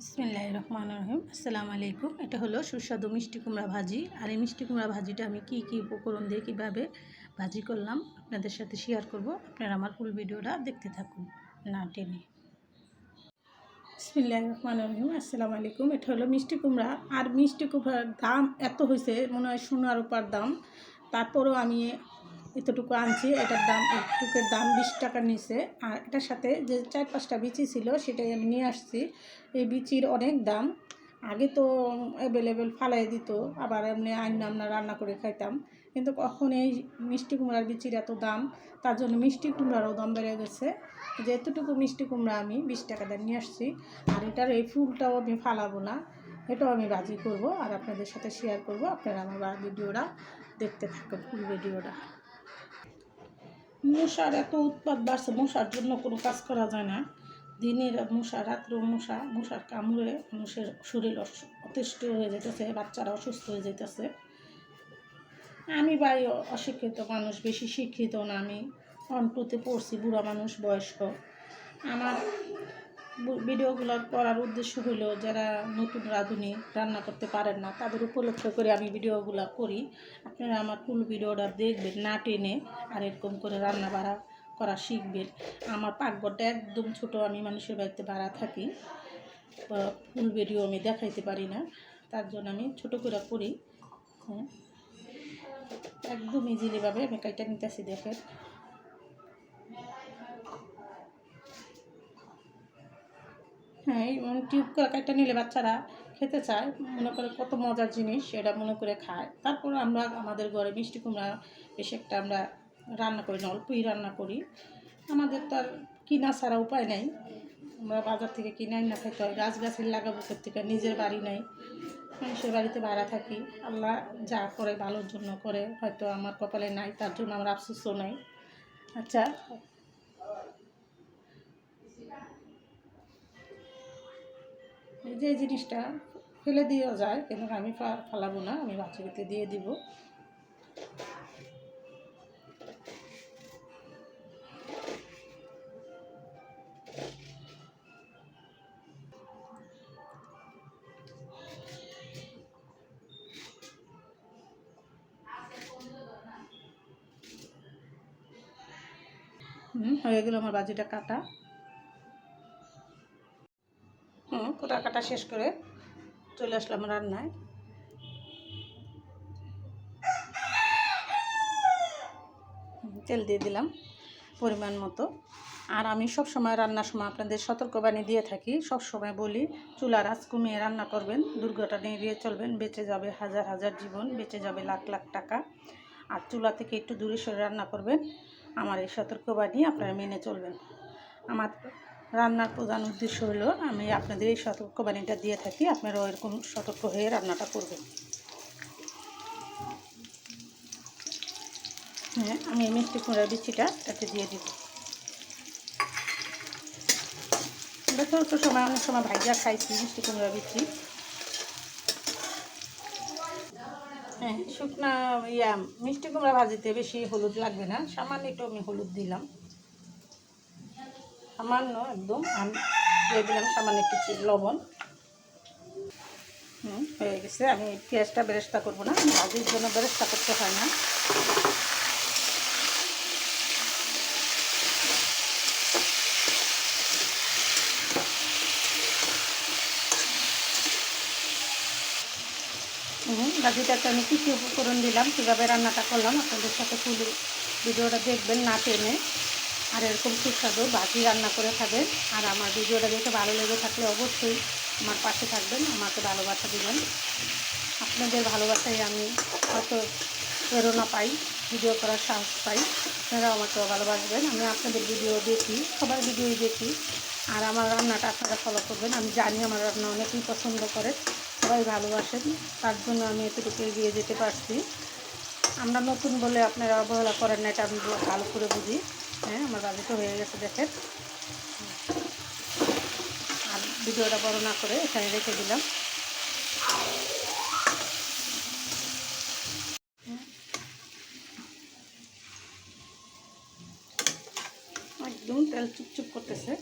বিসমিল্লাহ রহমান রহিম আসসালামু আলাইকুম। এটা হলো সুস্বাদু মিষ্টি কুমড়া ভাজি। আর এই মিষ্টি কুমড়া ভাজিটা আমি কি কি উপকরণ দিয়ে কীভাবে ভাজি করলাম আপনাদের সাথে শেয়ার করব। আপনারা আমার ফুল ভিডিওটা দেখতে থাকুন, না টেনে। বিসমিল্লাহ রহমান রহিম আসসালামু আলাইকুম। এটা হলো মিষ্টি কুমড়া। আর মিষ্টি কুমড়ার দাম এত হয়েছে মনে হয় সোনার উপর দাম। তারপরও আমি এতটুকু আনছি, এটার দাম একটুকের দাম বিশ টাকা নিচে আর এটার সাথে যে চার পাঁচটা বিচি ছিল, সেটাই আমি নিয়ে আসছি। এই বিচির অনেক দাম। আগে তো অ্যাভেলেবেল ফালাই দিত, আবার এমনি আইন আমরা রান্না করে খাইতাম। কিন্তু কখন এই মিষ্টি কুমড়ার বিচির এত দাম, তার জন্য মিষ্টি কুমড়ারও দাম বেড়ে গেছে। যে এতটুকু মিষ্টি কুমড়া আমি বিশ টাকা দিয়ে নিয়ে আসছি। আর এটার এই ফুলটাও আমি ফালাবো না, এটাও আমি ভাজি করব। আর আপনাদের সাথে শেয়ার করব। আপনারা আমার ভিডিওটা দেখতে ফুল ভিডিওটা। মশার এত উৎপাদ বাড়ছে, মশার জন্য কোনো কাজ করা যায় না। দিনের মশা, রাত্র মশা, মশার কামড়ে মানুষের শরীর অতিষ্ঠ হয়ে যেতেছে বাচ্চারা অসুস্থ হয়ে যেতেছে আমি বাড়ি অশিক্ষিত মানুষ, বেশি শিক্ষিত না আমি। অন্টুতে পড়ছি, বুড়া মানুষ, বয়স্ক। আমার ভিডিওগুলো করার উদ্দেশ্য হলো যারা নতুন রাঁধুনি রান্না করতে পারেন না, তাদের উপলক্ষ করে আমি ভিডিওগুলো করি। আপনারা আমার ফুল ভিডিওটা দেখবেন, না টেনে আর এরকম করে রান্না বাড়া করা শিখবেন। আমার পাকঘরটা একদম ছোট, আমি মানুষের বাড়িতে ভাড়া থাকি। ফুল ভিডিও আমি দেখাইতে পারি না, তার জন্য আমি ছোট করে করি। হ্যাঁ। একদম ইজিলিভাবে আমি কাইটা নিতেছি, দেখেন। হ্যাঁ টিউব করে কাইটা নিলে বাচ্চারা খেতে চায়। মনে করে কত মজার জিনিস এটা মনে করে খায়। তারপর আমরা আমাদের ঘরে মিষ্টি কুমড়া বেশি একটা আমরা রান্না করি, না, অল্পই রান্না করি। আমাদের তো আর কিনা ছাড়া উপায় নাই। আমরা বাজার থেকে কিনাই না খাইতে হয় গাছ গাছের লাগাবো থেকে নিজের বাড়ি নাই। মানুষের বাড়িতে ভাড়া থাকি। আল্লাহ যা করে ভালোর জন্য করে, হয়তো আমার কপালে নাই, তার জন্য আমার আফসোসও নাই। আচ্ছা যে জিনিসটা ফেলে দিয়েও যায়, কিন্তু আমি ফালাবো না, আমি বাচ্চাকে দিয়ে দিব। হয়ে গেল আমার বাজিটা কাটা। কোটা কাটা শেষ করে চলে আসলাম রান্নায়। তেল দিয়ে দিলাম পরিমাণ মতো। আর আমি সব সময় রান্নার সময় আপনাদের সতর্কবাণী দিয়ে থাকি, সব সময় বলি চুলার আঁচ কমিয়ে রান্না করবেন দুর্ঘটনা এড়িয়ে চলবেন, বেঁচে যাবে হাজার হাজার জীবন, বেঁচে যাবে লাখ লাখ টাকা। আর চুলা থেকে একটু দূরে সরে রান্না করবেন, আমার এই সতর্কবাণী আপনারা মেনে চলবেন। আমার রান্নার প্রধান উদ্দেশ্য হলো, আমি আপনাদের এই সতর্কবাণীটা দিয়ে থাকি, আপনারাও এরকম সতর্ক হয়ে রান্নাটা করবেন। হ্যাঁ আমি মিষ্টি কুমড়ার বিচিটা এটাতে দিয়ে দিব। তো সময়, অনেক সময় ভাইজা খাইছি মিষ্টি কুমড়া বিচি। হ্যাঁ শুকনা, ইয়া, মিষ্টি কুমড়া ভাজিতে বেশি হলুদ লাগবে না, সামান্য একটু আমি হলুদ দিলাম। সামান্য একদম। আমি দিয়ে দিলাম সামান্য একটু লবণ। হুম, হয়ে গেছে। আমি পেঁয়াজটা বেরেস্তা করব না। ভাজির জন্য বেরেস্তা করতে হয় না। হুম, ভাজিটাতে আমি কী কী উপকরণ দিলাম। কীভাবে রান্নাটা করলাম, আপনাদের সাথে ফুল ভিডিওটা দেখবেন না টেনে। আর এরকম সুস্বাদু ভাজি রান্না করে খাবেন। আর আমার ভিডিওটা দেখে ভালো লেগে থাকলে অবশ্যই আমার পাশে থাকবেন, আমাকে ভালোবাসা দেবেন। আপনাদের ভালোবাসায় আমি হয়তো প্রেরণা পাই, ভিডিও করার সাহস পাই। আপনারাও আমাকে ভালোবাসবেন। আমি আপনাদের ভিডিও দেখি, সবার ভিডিওই দেখি। আর আমার রান্নাটা আপনারা ফলো করবেন। আমি জানি আমার রান্না অনেকেই পছন্দ করে, সবাই ভালোবাসেন। তার জন্য আমি এতটুকু এগিয়ে যেতে পারছি। আমরা নতুন বলে আপনারা অবহেলা করেন না, এটা আমি ভালো করে বুঝি। হ্যাঁ আমার বাজিটা হয়ে গেছে, দেখেন। আর ভিডিওটা বড় না করে এখানে রেখে দিলাম। একদম তেল চুপচুপ করতেছে।